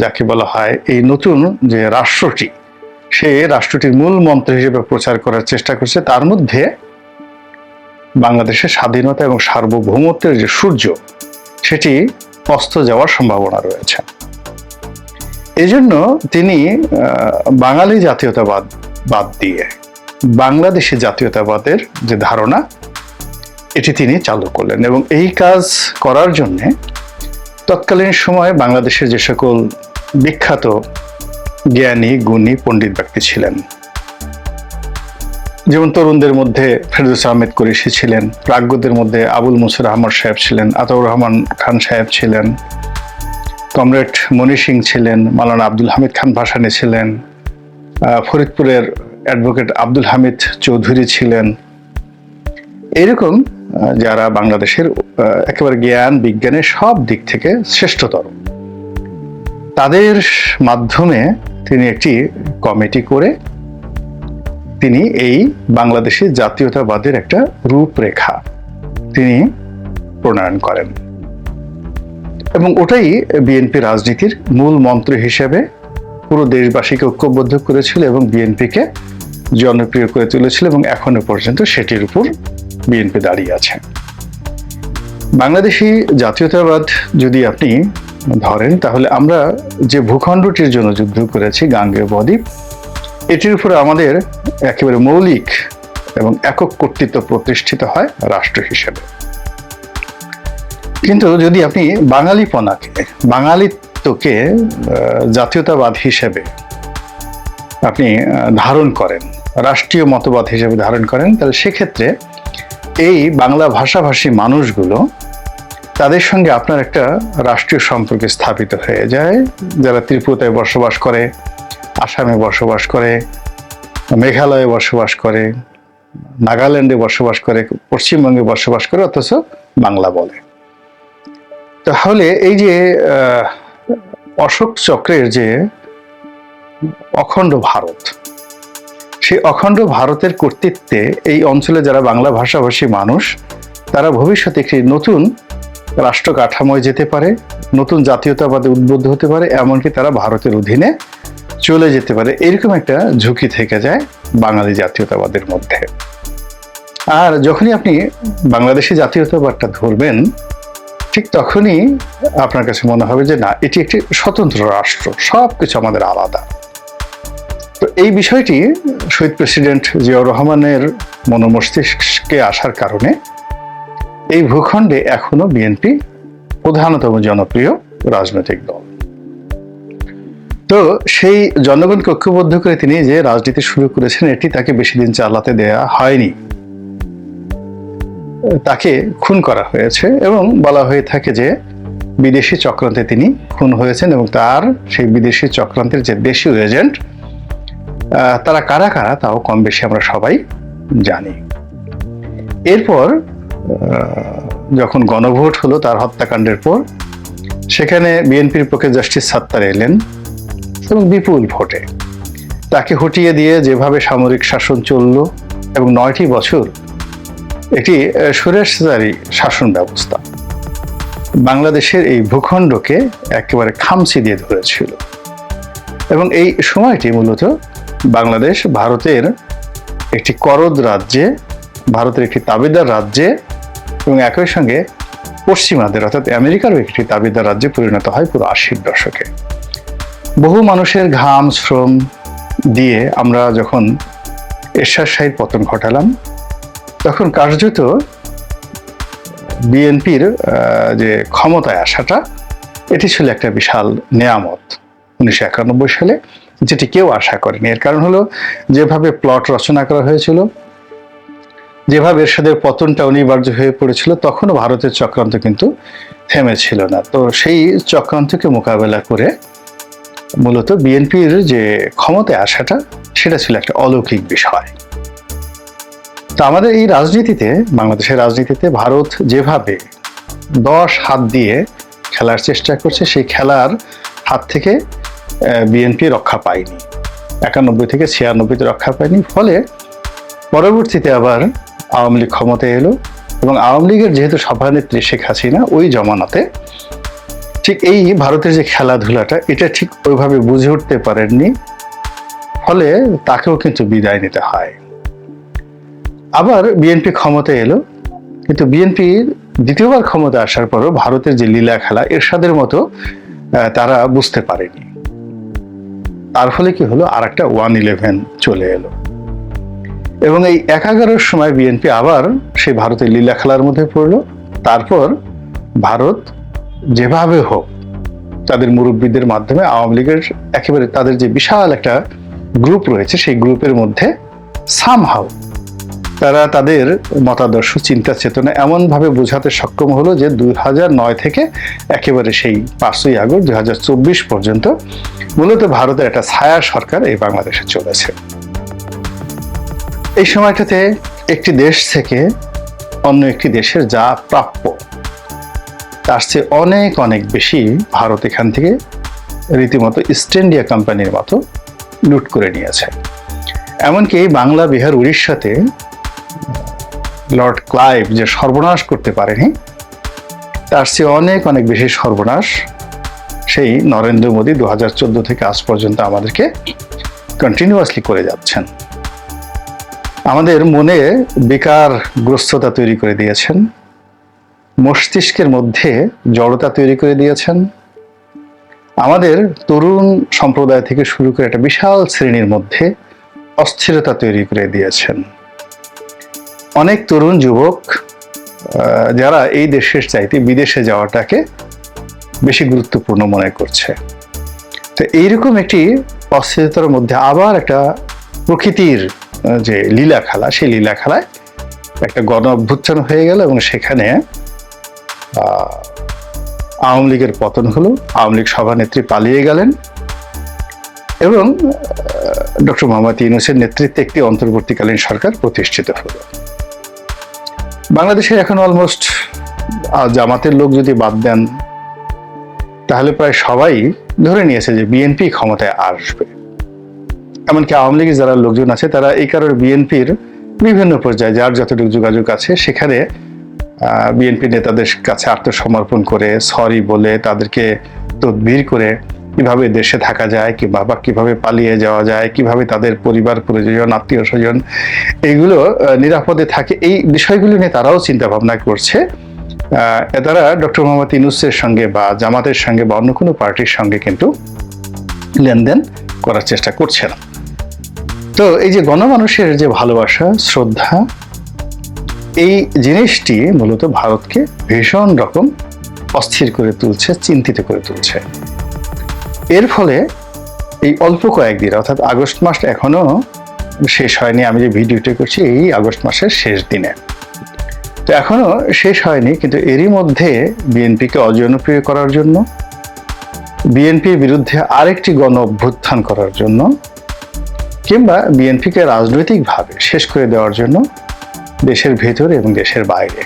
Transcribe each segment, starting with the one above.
যাকে বলা হয় এই নতুন যে রাষ্ট্রটি, সে রাষ্ট্রটির মূল মন্ত্র হিসেবে প্রচার করার চেষ্টা করছে। তার মধ্যে বাংলাদেশের স্বাধীনতা এবং সার্বভৌমত্বের যে সূর্য, সেটি অস্ত যাওয়ার সম্ভাবনা রয়েছে। এজন্য তিনি বাঙালি জাতীয়তাবাদ বাদ দিয়ে বাংলাদেশি জাতীয়তাবাদের যে ধারণা, এটি তিনি চালু করলেন এবং এই কাজ করার জন্য তৎকালীন সময়ে বাংলাদেশের যে সকল বিখ্যাত জ্ঞানী, গুণী, পণ্ডিত ব্যক্তি ছিলেন, যেমন তরুণদের মধ্যে ফেরদৌস আহমেদ কুরেশি ছিলেন, প্রাজ্ঞদের মধ্যে আবুল মুসুর আহমদ সাহেব ছিলেন, আতাউর রহমান খান সাহেব ছিলেন, কমরেড মনি সিং ছিলেন, মালানা আব্দুল হামিদ খান ভাসানী ছিলেন ফরিদপুরের অ্যাডভোকেট আব্দুল হামিদ চৌধুরী ছিলেন। এরকম যারা বাংলাদেশের একেবারে জ্ঞান, বিজ্ঞানের সব দিক থেকে শ্রেষ্ঠতর। তাদের মাধ্যমে তিনি একটি কমিটি করে তিনি এই বাংলাদেশি জাতীয়তাবাদের একটা রূপরেখা তিনি প্রণয়ন করেন। এবং ওটাই বিএনপি রাজনীতির মূল মন্ত্র হিসেবে পুরো দেশবাসীকে ঐক্যবদ্ধ করেছিল এবং বিএনপিকে জনপ্রিয় করে তুলেছিল এবং এখনও পর্যন্ত সেটির উপর বিএনপি দাঁড়িয়ে আছে। বাংলাদেশি জাতীয়তাবাদ যদি আপনি ধরেন, তাহলে আমরা যে ভূখণ্ডটির জন্য যুদ্ধ করেছি, গাঙ্গেয় বদ্বীপ, এটির উপরে আমাদের একেবারে মৌলিক এবং একক কর্তৃত্ব প্রতিষ্ঠিত হয় রাষ্ট্র হিসেবে। কিন্তু যদি আপনি বাঙালিপনাকে, বাঙালিত্বকে জাতীয়তাবাদ হিসেবে আপনি ধারণ করেন, রাষ্ট্রীয় মতবাদ হিসেবে ধারণ করেন, তাহলে সেক্ষেত্রে এই বাংলা ভাষাভাষী মানুষগুলো তাদের সঙ্গে আপনার একটা রাষ্ট্রীয় সম্পর্ক স্থাপিত হয়ে যায়। যারা ত্রিপুরায় বসবাস করে, আসামে বসবাস করে, মেঘালয়ে বসবাস করে, নাগাল্যান্ডে বসবাস করে, পশ্চিমবঙ্গে বসবাস করে, অথচ বাংলা বলে। তাহলে এই যে অশোক চক্রের যে অখণ্ড ভারত সেই অখণ্ড ভারতের কর্তৃত্বে এই অঞ্চলে যারা বাংলা ভাষাভাষী মানুষ, তারা ভবিষ্যতে একটি নতুন রাষ্ট্র কাঠামোয় যেতে পারে, নতুন জাতীয়তাবাদে উদ্বুদ্ধ হতে পারে, এমনকি তারা ভারতের অধীনে চলে যেতে পারে। এরকম একটা ঝুঁকি থেকে যায় বাঙালি জাতীয়তাবাদের মধ্যে। আর যখনই আপনি বাংলাদেশি জাতীয়তাবাদটা ধরবেন, ঠিক তখনই আপনার কাছে মনে হবে যে না, এটি একটি স্বতন্ত্র রাষ্ট্র সব কিছু আমাদের আলাদা। তো এই বিষয়টি শহীদ প্রেসিডেন্ট জিয়াউর রহমানের মনোমস্তিষ্কে আসার কারণে এই ভূখণ্ডে এখনও বিএনপি প্রধানতম জনপ্রিয় রাজনৈতিক দল। তো সেই জনগণকে ঐক্যবদ্ধ করে তিনি যে রাজনীতি শুরু করেছেন, এটি তাকে বেশি দিন চালাতে দেয়া হয়নি। তাকে খুন করা হয়েছে এবং বলা হয়ে থাকে যে বিদেশি চক্রান্তে তিনি খুন হয়েছেন এবং তার সেই বিদেশি চক্রান্তের যে দেশীয় এজেন্ট তারা কারা কারা তাও কম বেশি আমরা সবাই জানি। এরপর যখন গণভোট হলো তার হত্যাকাণ্ডের পর, সেখানে বিএনপির পক্ষে জাস্টিস সাত্তার এলেন এবং বিপুল ভোটে। তাকে হটিয়ে দিয়ে যেভাবে সামরিক শাসন চলল এবং নয়টি বছর একটি স্বৈরাচারী শাসন ব্যবস্থা, বাংলাদেশের এই ভূখণ্ডকে একেবারে খামচি দিয়ে ধরেছিল। এবং এই সময়টি মূলত বাংলাদেশ ভারতের একটি করদ রাজ্যে, ভারতের একটি তাবেদার রাজ্যে এবং একই সঙ্গে পশ্চিমাদের, অর্থাৎ আমেরিকারও একটি তাবেদার রাজ্যে পরিণত হয় পুরো আশির দশকে। বহু মানুষের ঘাম, শ্রম দিয়ে আমরা যখন এরশাদ শাহীর পতন ঘটালাম, তখন কার্যত বিএনপির যে ক্ষমতায় আসাটা, এটি ছিল একটা বিশাল নেয়ামত। উনিশশো একানব্বই সালে যেটি কেউ আশা করেনি। এর কারণ হলো, যেভাবে প্লট রচনা করা হয়েছিল, যেভাবে এরশাদের পতনটা অনিবার্য হয়ে পড়েছিল, তখনও ভারতের চক্রান্ত কিন্তু থেমেছিল না। তো সেই চক্রান্তকে মোকাবেলা করে মূলত বিএনপির যে ক্ষমতায় আসাটা, সেটা ছিল একটা অলৌকিক বিষয়। তো আমাদের এই রাজনীতিতে, বাংলাদেশের রাজনীতিতে ভারত যেভাবে দশ হাত দিয়ে খেলার চেষ্টা করছে, সেই খেলার হাত থেকে বিএনপি রক্ষা পায়নি। একানব্বই থেকে ছিয়ানব্বইতে রক্ষা পায়নি। ফলে পরবর্তীতে আবার আওয়ামী লীগ ক্ষমতায় এলো এবং আওয়ামী লীগের যেহেতু সভানেত্রী শেখ হাসিনা, ওই জমানাতে ঠিক এই ভারতের যে খেলাধুলাটা, এটা ঠিক ওইভাবে বুঝে উঠতে পারেননি। ফলে তাকেও কিন্তু বিদায় নিতে হয়। আবার বিএনপি ক্ষমতায় এলো, কিন্তু বিএনপির দ্বিতীয়বার ক্ষমতা আসার পরও ভারতের যে লীলা খেলা, এরশাদের মতো তারা বুঝতে পারেনি। তার ফলে কি হলো? আর একটা ওয়ান ইলেভেন চলে এলো। এবং এই এক এগারোর সময় বিএনপি আবার সেই ভারতের লীলা খেলার মধ্যে পড়ল। তারপর ভারত যেভাবে হোক তাদের মুরব্বীদের মাধ্যমে আওয়ামী লীগের একেবারে তাদের যে বিশাল একটা গ্রুপ রয়েছে, সেই গ্রুপের মধ্যে সামহাও তারা তাদের মতাদর্শ, চিন্তা, চেতনা এমনভাবে বোঝাতে সক্ষম হলো যে দুই হাজার নয় থেকে একেবারে সেই পাঁচই আগস্ট দুই হাজার চব্বিশ পর্যন্ত মূলত ভারতের একটা ছায়া সরকার এই বাংলাদেশে চলেছে। এই সময়টাতে একটি দেশ থেকে অন্য একটি দেশের যা প্রাপ্য, তার চেয়ে অনেক অনেক বেশি ভারত এখান থেকে রীতিমতো ইস্ট ইন্ডিয়া কোম্পানির মতো লুট করে নিয়েছে। এমনকি বাংলা, বিহার, উড়িষ্যাতে লর্ড ক্লাইভ যে সর্বনাশ করতে পারেনি, তার চেয়ে অনেক অনেক বেশি সর্বনাশ সেই নরেন্দ্র মোদী দু হাজার চোদ্দ থেকে আজ পর্যন্ত আমাদেরকে কন্টিনিউয়াসলি করে যাচ্ছেন। আমাদের মনে বেকার গ্রস্ততা তৈরি করে দিয়েছেন, মস্তিষ্কের মধ্যে জড়তা তৈরি করে দিয়েছেন। আমাদের তরুণ সম্প্রদায় থেকে শুরু করে একটা বিশাল শ্রেণির মধ্যে অস্থিরতা তৈরি করে দিয়েছেন। অনেক তরুণ যুবক যারা এই দেশের চাইতে বিদেশে যাওয়াটাকে বেশি গুরুত্বপূর্ণ মনে করছে। তো এইরকম একটি অস্থিরতার মধ্যে আবার একটা প্রকৃতির যে লীলা খেলা, সেই লীলা খেলায় একটা গণ অভ্যুত্থান হয়ে গেল এবং সেখানে আওয়ামী লীগের পতন হলো, আওয়ামী লীগ সভানেত্রী পালিয়ে গেলেন এবং ডক্টর মোহাম্মদ ইউনুসের নেতৃত্বে একটি অন্তর্বর্তীকালীন সরকার প্রতিষ্ঠিত হলো। বাংলাদেশে এখন অলমোস্ট জামাতের লোক যদি বাদ দেন, তাহলে প্রায় সবাই ধরে নিয়েছে যে বিএনপি ক্ষমতায় আসবে। এমনকি আওয়ামী লীগের যারা লোকজন আছে, তারা এই কারণে বিএনপির বিভিন্ন পর্যায়ে যার যতটুকু যোগাযোগ আছে, সেখানে বিএনপি নেতাদের কাছে আত্মসমর্পণ করে সরি বলে তাদেরকে তদবির করে কীভাবে দেশে থাকা যায়, কি বা কীভাবে পালিয়ে যাওয়া যায়, কীভাবে তাদের পরিবার, পরিজন, আত্মীয় স্বজন এইগুলো নিরাপদে থাকে, এই বিষয়গুলো নিয়ে তারাও চিন্তা ভাবনা করছে তারা ডক্টর মোহাম্মদ ইনুসের সঙ্গে বা জামাতের সঙ্গে বা অন্য কোনো পার্টির সঙ্গে কিন্তু লেনদেন করার চেষ্টা করছে না তো এই যে গণমানুষের যে ভালোবাসা, শ্রদ্ধা, এই জিনিসটি মূলত ভারতকে ভীষণ রকম অস্থির করে তুলছে, চিন্তিত করে তুলছে। এর ফলে এই অল্প কয়েকদিন, অর্থাৎ আগস্ট মাস এখনও শেষ হয়নি, আমি যে ভিডিওটি করছি এই আগস্ট মাসের শেষ দিনে। তো এখনও শেষ হয়নি, কিন্তু এরই মধ্যে বিএনপিকে অজনপ্রিয় করার জন্য, বিএনপির বিরুদ্ধে আরেকটি গণ অভ্যুত্থান করার জন্য, কিংবা বিএনপিকে রাজনৈতিকভাবে শেষ করে দেওয়ার জন্য দেশের ভেতরে এবং দেশের বাইরে।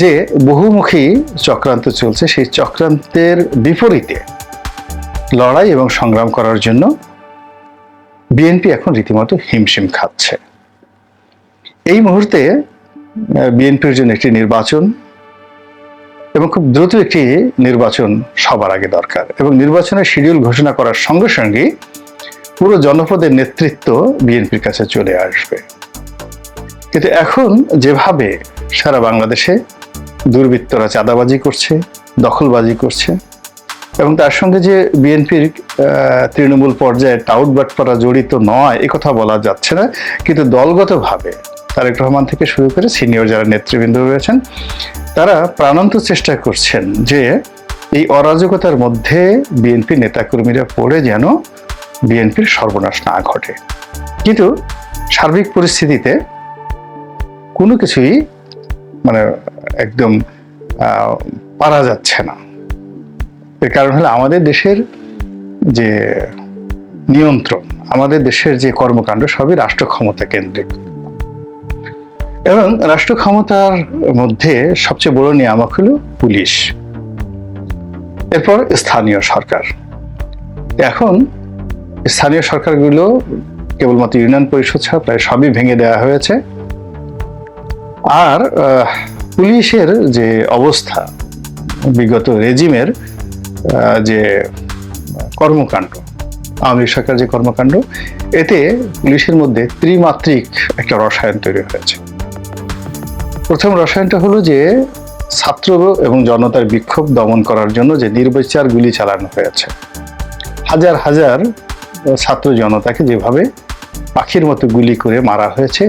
যে বহুমুখী চক্রান্ত চলছে, সেই চক্রান্তের বিপরীতে লড়াই এবং সংগ্রাম করার জন্য বিএনপি এখন রীতিমতো হিমশিম খাচ্ছে। এই মুহূর্তে বিএনপির জন্য একটি নির্বাচন এবং খুব দ্রুত একটি নির্বাচন সবার আগে দরকার এবং নির্বাচনের শিডিউল ঘোষণা করার সঙ্গে সঙ্গে পুরো জনপদের নেতৃত্ব বিএনপির কাছে চলে আসবে। কিন্তু এখন যেভাবে সারা বাংলাদেশে দুর্বৃত্তরা চাঁদাবাজি করছে, দখলবাজি করছে এবং তার সঙ্গে যে বিএনপির তৃণমূল পর্যায়ে টাউট বাটপাড়া জড়িত নয়, এ কথা বলা যাচ্ছে না। কিন্তু দলগতভাবে তারেক রহমান থেকে শুরু করে সিনিয়র যারা নেতৃবৃন্দ রয়েছেন, তারা প্রাণান্ত চেষ্টা করছেন যে এই অরাজকতার মধ্যে বিএনপি নেতাকর্মীরা পড়ে যেন বিএনপির সর্বনাশ না ঘটে। কিন্তু সার্বিক পরিস্থিতিতে কোনো কিছুই মানে একদম পারা যাচ্ছে না। এর কারণ হলো আমাদের দেশের যে নিয়ন্ত্রণ, আমাদের দেশের যে কর্মকাণ্ড সবই রাষ্ট্র ক্ষমতা কেন্দ্রিক। এবং রাষ্ট্র ক্ষমতার মধ্যে সবচেয়ে বড় নিয়ামক হলো পুলিশ, এরপর স্থানীয় সরকার। এখন স্থানীয় সরকারগুলো কেবলমাত্র ইউনিয়ন পরিষদ ছাড়া প্রায় সবই ভেঙে দেওয়া হয়েছে। আর পুলিশের যে অবস্থা, বিগত রেজিমের যে কর্মকাণ্ড, আওয়ামী সরকার যে কর্মকাণ্ড, এতে পুলিশের মধ্যে ত্রিমাত্রিক একটা রসায়ন তৈরি হয়েছে। প্রথম রসায়নটা হলো যে ছাত্র এবং জনতার বিক্ষোভ দমন করার জন্য যে নির্বিচার গুলি চালানো হয়েছে। হাজার হাজার ছাত্র জনতাকে যেভাবে পাখির মতো গুলি করে মারা হয়েছে,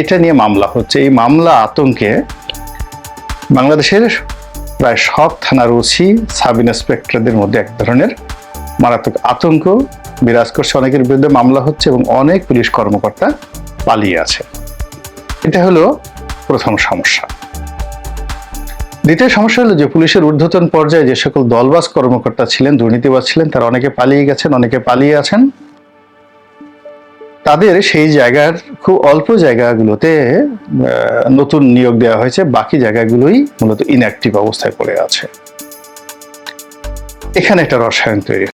এটা নিয়ে মামলা হচ্ছে। এই মামলা আতঙ্কে বাংলাদেশের প্রায় সব থানার ওসি, সাব ইন্সপেক্টরদের মধ্যে এক ধরনের মারাত্মক আতঙ্ক বিরাজ করছে। অনেকের বিরুদ্ধে মামলা হচ্ছে এবং অনেক পুলিশ কর্মকর্তা পালিয়ে আছে। এটা হলো প্রথম সমস্যা। দ্বিতীয় সমস্যা হলো যে পুলিশের ঊর্ধ্বতন পর্যায়ে যে সকল দলবাজ কর্মকর্তা ছিলেন, দুর্নীতিবাজ ছিলেন, তারা অনেকে পালিয়ে গেছেন, অনেকে পালিয়ে আছেন। তাদের সেই জায়গার খুব অল্প জায়গাগুলোতে নতুন নিয়োগ দেওয়া হয়েছে। বাকি জায়গাগুলোই মূলত ইনঅ্যাক্টিভ অবস্থায় পড়ে আছে। এখানে একটা রসায়ন তৈরি